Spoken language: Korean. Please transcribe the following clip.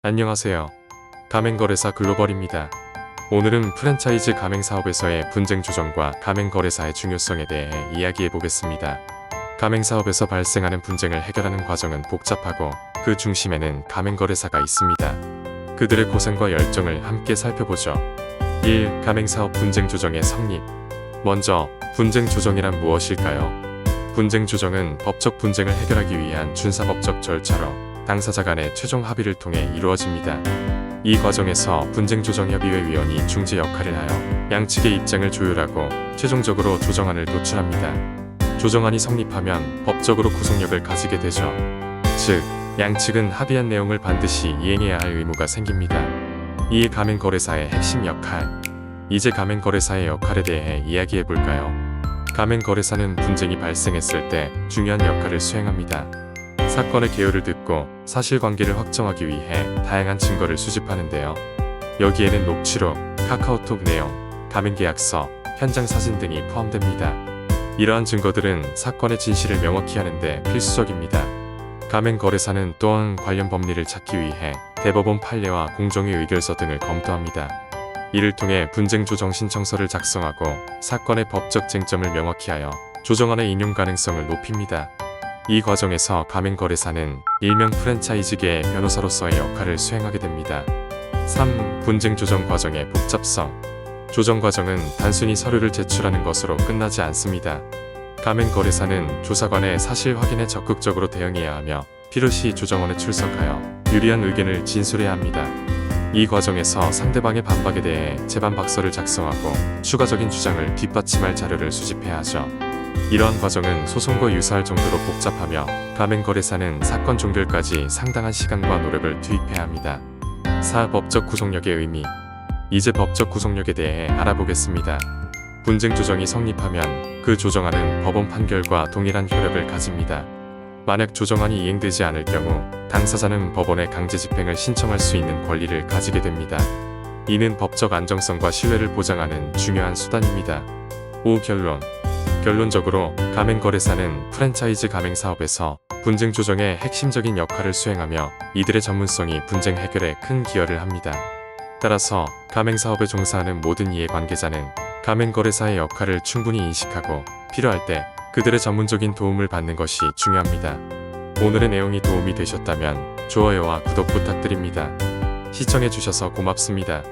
안녕하세요. 가맹거래사 글로벌입니다. 오늘은 프랜차이즈 가맹사업에서의 분쟁 조정과 가맹거래사의 중요성에 대해 이야기해 보겠습니다. 가맹사업에서 발생하는 분쟁을 해결하는 과정은 복잡하고 그 중심에는 가맹거래사가 있습니다. 그들의 고생과 열정을 함께 살펴보죠. 1. 가맹사업 분쟁 조정의 성립. 먼저, 분쟁 조정이란 무엇일까요? 분쟁 조정은 법적 분쟁을 해결하기 위한 준사법적 절차로 당사자 간의 최종 합의를 통해 이루어집니다. 이 과정에서 분쟁조정협의회 위원이 중재 역할을 하여 양측의 입장을 조율하고 최종적으로 조정안을 도출합니다. 조정안이 성립하면 법적으로 구속력을 가지게 되죠. 즉, 양측은 합의한 내용을 반드시 이행해야 할 의무가 생깁니다. 이에 가맹거래사의 핵심 역할. 이제 가맹거래사의 역할에 대해 이야기해 볼까요? 가맹거래사는 분쟁이 발생했을 때 중요한 역할을 수행합니다. 사건의 개요를 듣고 사실관계를 확정하기 위해 다양한 증거를 수집하는데요. 여기에는 녹취록, 카카오톡 내용, 가맹계약서, 현장 사진 등이 포함됩니다. 이러한 증거들은 사건의 진실을 명확히 하는데 필수적입니다. 가맹거래사는 또한 관련 법리를 찾기 위해 대법원 판례와 공정위 의결서 등을 검토합니다. 이를 통해 분쟁 조정 신청서를 작성하고 사건의 법적 쟁점을 명확히 하여 조정안의 인용 가능성을 높입니다. 이 과정에서 가맹거래사는 일명 프랜차이즈계의 변호사로서의 역할을 수행하게 됩니다. 3. 분쟁 조정 과정의 복잡성. 조정 과정은 단순히 서류를 제출하는 것으로 끝나지 않습니다. 가맹거래사는 조사관의 사실 확인에 적극적으로 대응해야 하며 필요시 조정원에 출석하여 유리한 의견을 진술해야 합니다. 이 과정에서 상대방의 반박에 대해 재반 박서를 작성하고 추가적인 주장을 뒷받침할 자료를 수집해야 하죠. 이러한 과정은 소송과 유사할 정도로 복잡하며 가맹거래사는 사건 종결까지 상당한 시간과 노력을 투입해야 합니다. 4. 법적 구속력의 의미 이제 법적 구속력에 대해 알아보겠습니다. 분쟁 조정이 성립하면 그 조정안은 법원 판결과 동일한 효력을 가집니다. 만약 조정안이 이행되지 않을 경우 당사자는 법원에 강제 집행을 신청할 수 있는 권리를 가지게 됩니다. 이는 법적 안정성과 신뢰를 보장하는 중요한 수단입니다. 5. 결론 결론적으로 가맹거래사는 프랜차이즈 가맹 사업에서 분쟁 조정의 핵심적인 역할을 수행하며 이들의 전문성이 분쟁 해결에 큰 기여를 합니다. 따라서 가맹 사업에 종사하는 모든 이해관계자는 가맹거래사의 역할을 충분히 인식하고 필요할 때 그들의 전문적인 도움을 받는 것이 중요합니다. 오늘의 내용이 도움이 되셨다면 좋아요와 구독 부탁드립니다. 시청해주셔서 고맙습니다.